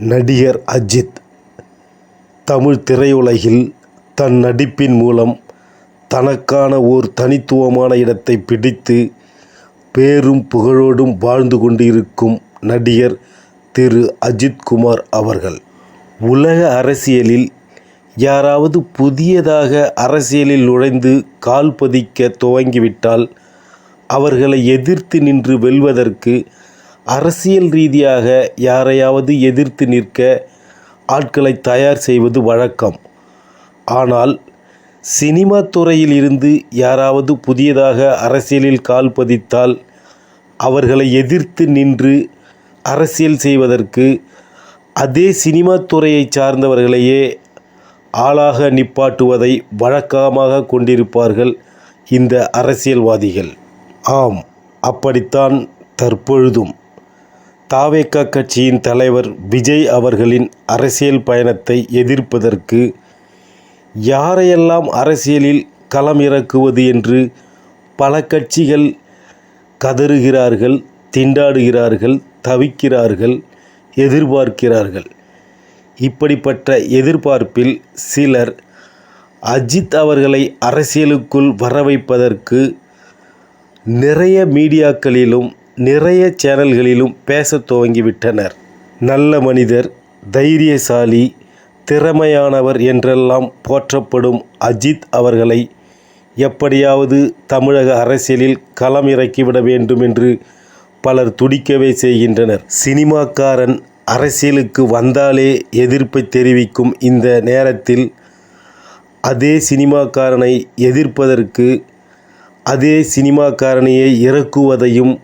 நடிகர் அஜித். தமிழ் திரையுலகில் தன் நடிப்பின் மூலம் தனக்கான ஓர் தனித்துவமான இடத்தை பிடித்து பேரும் புகழோடும் வாழ்ந்து கொண்டிருக்கும் நடிகர் திரு அஜித் குமார் அவர்கள். உலக அரசியலில் யாராவது புதியதாக அரசியலில் நுழைந்து கால் பதிக்க துவங்கிவிட்டால் அவர்களை எதிர்த்து நின்று வெல்வதற்கு அரசியல் ரீதியாக யாரையாவது எதிர்த்து நிற்க ஆட்களை தயார் செய்வது வழக்கம். ஆனால் சினிமா துறையில் இருந்து யாராவது புதியதாக அரசியலில் கால் பதித்தால் அவர்களை எதிர்த்து நின்று அரசியல் செய்வதற்கு அதே சினிமா துறையை சார்ந்தவர்களையே ஆளாக நிப்பாட்டுவதை வழக்கமாக கொண்டிருப்பார்கள் இந்த அரசியல்வாதிகள். ஆம் அப்படித்தான் தற்பொழுதும். தாவேக்கா கட்சியின் தலைவர் விஜய் அவர்களின் அரசியல் பயணத்தை எதிர்ப்பதற்கு யாரையெல்லாம் அரசியலில் களம் இறக்குவது என்று பல கட்சிகள் கதறுகிறார்கள் திண்டாடுகிறார்கள் தவிக்கிறார்கள் எதிர்பார்க்கிறார்கள். இப்படிப்பட்ட எதிர்பார்ப்பில் சிலர் அஜித் அவர்களை அரசியலுக்குள் வர வைப்பதற்கு நிறைய மீடியாக்களிலும் நிறைய சேனல்களிலும் பேசத் துவங்கிவிட்டனர். நல்ல மனிதர் தைரியசாலி திறமையானவர் என்றெல்லாம் போற்றப்படும் அஜித் அவர்களை எப்படியாவது தமிழக அரசியலில் களம் இறக்கிவிட வேண்டும் என்று பலர் துடிக்கவே செய்கின்றனர். சினிமாக்காரன் அரசியலுக்கு வந்தாலே எதிர்ப்பை தெரிவிக்கும் இந்த நேரத்தில் அதே சினிமாக்காரனை எதிர்ப்பதற்கு அதே சினிமாக்காரனையை இறக்குவதையும்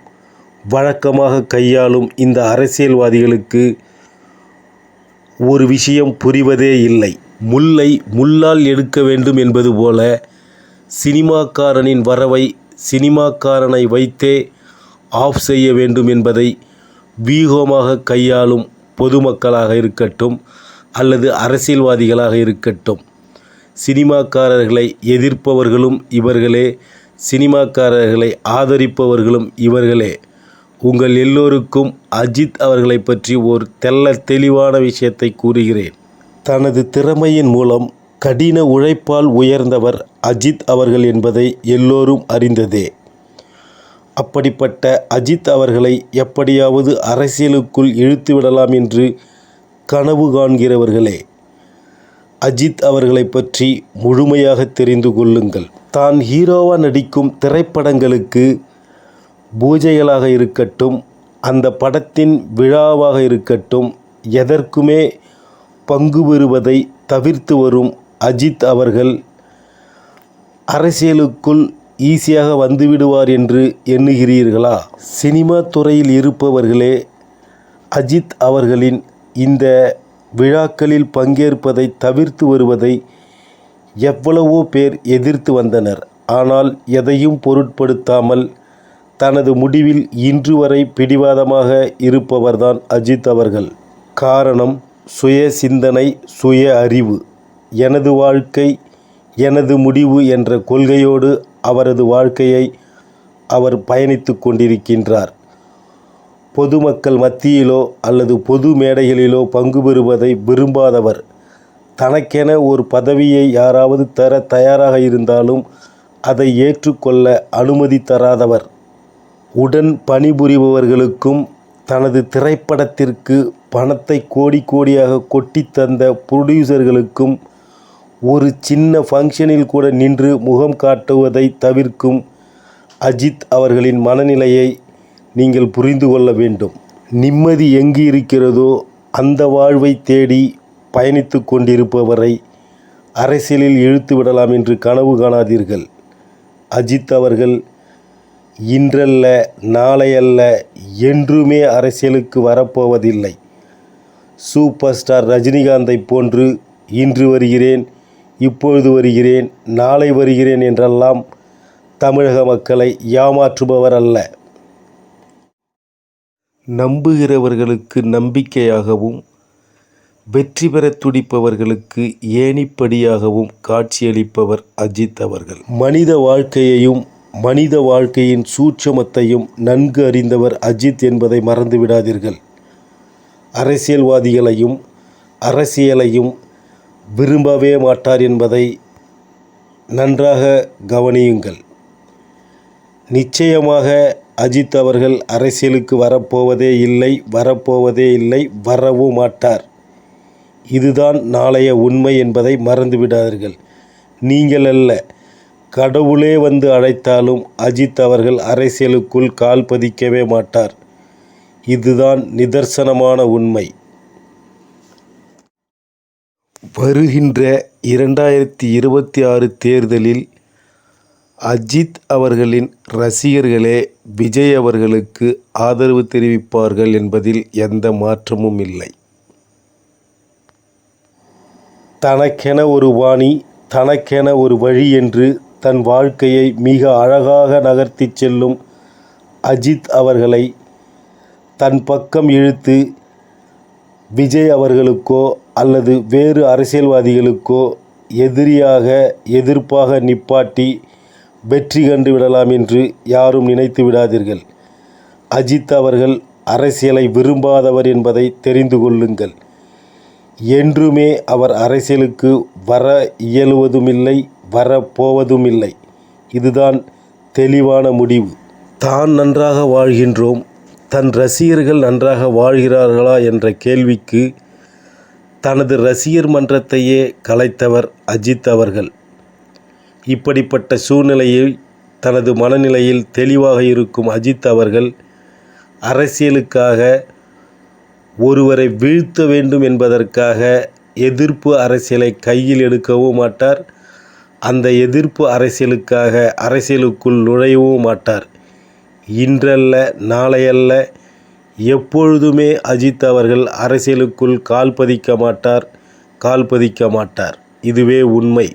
வழக்கமாக கையாளும் இந்த அரசியல்வாதிகளுக்கு ஒரு விஷயம் புரிவதே இல்லை. முல்லை முள்ளால் எடுக்க வேண்டும் என்பது போல சினிமாக்காரனின் வரவை சினிமாக்காரனை வைத்தே ஆஃப் செய்ய வேண்டும் என்பதை வியூகமாக கையாளும் பொதுமக்களாக இருக்கட்டும் அல்லது அரசியல்வாதிகளாக இருக்கட்டும். சினிமாக்காரர்களை எதிர்ப்பவர்களும் இவர்களே சினிமாக்காரர்களை ஆதரிப்பவர்களும் இவர்களே. உங்கள் எல்லோருக்கும் அஜித் அவர்களை பற்றி ஒரு தெள்ள தெளிவான விஷயத்தை கூறுகிறேன். தனது திறமையின் மூலம் கடின உழைப்பால் உயர்ந்தவர் அஜித் அவர்கள் என்பதை எல்லோரும் அறிந்ததே. அப்படிப்பட்ட அஜித் அவர்களை எப்படியாவது அரசியலுக்குள் இழுத்து விடலாம் என்று கனவு காண்கிறவர்களே அஜித் அவர்களை பற்றி முழுமையாக தெரிந்து கொள்ளுங்கள். தான் ஹீரோவாக நடிக்கும் திரைப்படங்களுக்கு பூஜைகளாக இருக்கட்டும் அந்த படத்தின் விழாவாக இருக்கட்டும் எதற்குமே பங்கு பெறுவதை தவிர்த்து வரும் அஜித் அவர்கள் அரசியலுக்குள் ஈஸியாக வந்துவிடுவார் என்று எண்ணுகிறீர்களா? சினிமா துறையில் இருப்பவர்களே அஜித் அவர்களின் இந்த விழாக்களில் பங்கேற்பதை தவிர்த்து வருவதை எவ்வளவோ பேர் எதிர்த்து வந்தனர். ஆனால் எதையும் பொருட்படுத்தாமல் தனது முடிவில் இன்று வரை பிடிவாதமாக இருப்பவர்தான் அஜித் அவர்கள். காரணம் சுய சிந்தனை சுய அறிவு எனது வாழ்க்கை எனது முடிவு என்ற கொள்கையோடு அவரது வாழ்க்கையை அவர் பயணித்து கொண்டிருக்கின்றார். பொதுமக்கள் மத்தியிலோ அல்லது பொது மேடைகளிலோ பங்கு பெறுவதை விரும்பாதவர். தனக்கென ஒரு பதவியை யாராவது தர தயாராக இருந்தாலும் அதை ஏற்றுக்கொள்ள அனுமதி தராதவர். உடன் பணிபுரிபவர்களுக்கும் தனது திரைப்படத்திற்கு பணத்தை கோடி கோடியாக கொட்டி தந்த புரொடியூசர்களுக்கும் ஒரு சின்ன ஃபங்க்ஷனில் கூட நின்று முகம் காட்டுவதை தவிர்க்கும் அஜித் அவர்களின் மனநிலையை நீங்கள் புரிந்து கொள்ள வேண்டும். நிம்மதி எங்கு இருக்கிறதோ அந்த வாழ்வை தேடி பயணித்து கொண்டிருப்பவரை அரசியலில் இழுத்து விடலாம் என்று கனவு காணாதீர்கள். அஜித் அவர்கள் இன்றல்ல நாளையல்ல என்றுமே அரசியலுக்கு வரப்போவதில்லை. சூப்பர் ஸ்டார் ரஜினிகாந்தை போன்று இன்று வருகிறேன் இப்பொழுது வருகிறேன் நாளை வருகிறேன் என்றெல்லாம் தமிழக மக்களை ஏமாற்றுபவர் அல்ல. நம்புகிறவர்களுக்கு நம்பிக்கையாகவும் வெற்றி பெற துடிப்பவர்களுக்கு ஏணிப்படியாகவும் காட்சியளிப்பவர் அஜித் அவர்கள். மனித வாழ்க்கையையும் மனித வாழ்க்கையின் சூட்சமத்தையும் நன்கு அறிந்தவர் அஜித் என்பதை மறந்துவிடாதீர்கள். அரசியல்வாதிகளையும் அரசியலையும் விரும்பவே மாட்டார் என்பதை நன்றாக கவனியுங்கள். நிச்சயமாக அஜித் அவர்கள் அரசியலுக்கு வரப்போவதே இல்லை வரப்போவதே இல்லை வரவும் மாட்டார். இதுதான் நாளைய உண்மை என்பதை மறந்துவிடாதீர்கள். நீங்கள் அல்ல கடவுளே வந்து அழைத்தாலும் அஜித் அவர்கள் அரசியலுக்குள் கால் பதிக்கவே மாட்டார். இதுதான் நிதர்சனமான உண்மை. வருகின்ற இரண்டாயிரத்தி இருபத்தி ஆறு தேர்தலில் அஜித் அவர்களின் ரசிகர்களே விஜய் அவர்களுக்கு ஆதரவு தெரிவிப்பார்கள் என்பதில் எந்த மாற்றமும் இல்லை. தனக்கென ஒரு வாணி தனக்கென ஒரு வழி என்று தன் வாழ்க்கையை மிக அழகாக நகர்த்தி செல்லும் அஜித் அவர்களை தன் பக்கம் இழுத்து விஜய் அவர்களுக்கோ அல்லது வேறு அரசியல்வாதிகளுக்கோ எதிரியாக எதிர்ப்பாக நிப்பாட்டி வெற்றி கண்டு விடலாம் என்று யாரும் நினைத்து விடாதீர்கள். அஜித் அவர்கள் அரசியலை விரும்பாதவர் என்பதை தெரிந்து கொள்ளுங்கள். என்றுமே அவர் அரசியலுக்கு வர இயலுவதுமில்லை. வரப்போவதும் இல்லை இதுதான் தெளிவான முடிவு. தான் நன்றாக வாழ்கின்றோம். தன் ரசிகர்கள் நன்றாக வாழ்கிறார்களா என்ற கேள்விக்கு தனது ரசிகர் மன்றத்தையே கலைத்தவர் அஜித் அவர்கள். இப்படிப்பட்ட சூழ்நிலையில் தனது மனநிலையில் தெளிவாக இருக்கும் அஜித் அவர்கள் அரசியலுக்காக ஒருவரை வீழ்த்த வேண்டும் என்பதற்காக எதிர்ப்பு அரசியலை கையில் எடுக்கவும் மாட்டார். அந்த எதிர்ப்பு அரசியலுக்காக அரசியலுக்குள் நுழையவும் மாட்டார். இன்றல்ல நாளையல்ல எப்பொழுதுமே அஜித் அவர்கள் அரசியலுக்குள் கால் பதிக்க மாட்டார் கால் பதிக்க மாட்டார். இதுவே உண்மை.